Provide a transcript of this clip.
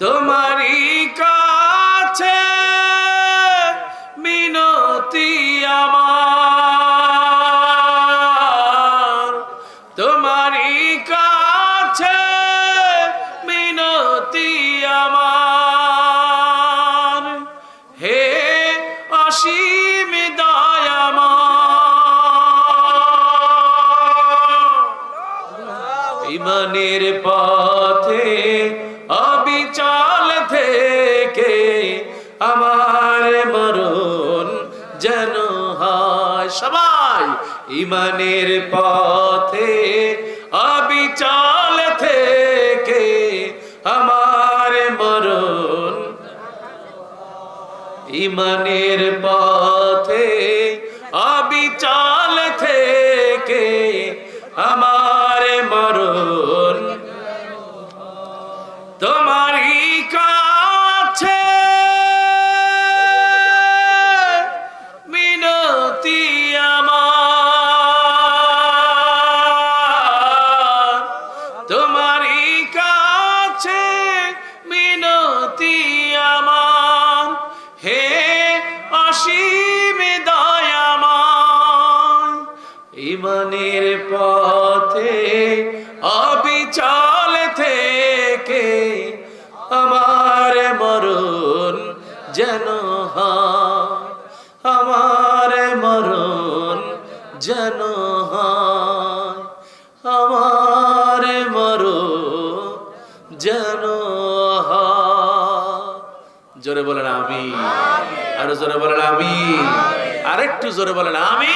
তোমারই কাছে মিনতি আমার। তোমারই কাছে মিনতি আমার। হে অসীম দয়াময়। ইমানের পথে অবিচল থেকে আমার মরণ যেন হয়। সবাই ইমানের পথে অবিচল থেকে আমার মরণ ইমানের পথে অবিচল থেকে আমার তোমারই কাছে মিনতি আমার। তোমারই কাছে মিনতি আমার। হে ইমানের পথে অবিচল থেকে আমার মরণ যেন আমার মরণ যেন আমার মরণ যেন জোরে বলেন আমি আরও জোরে বলেন আমি আরেকটু জোরে বলেন আমি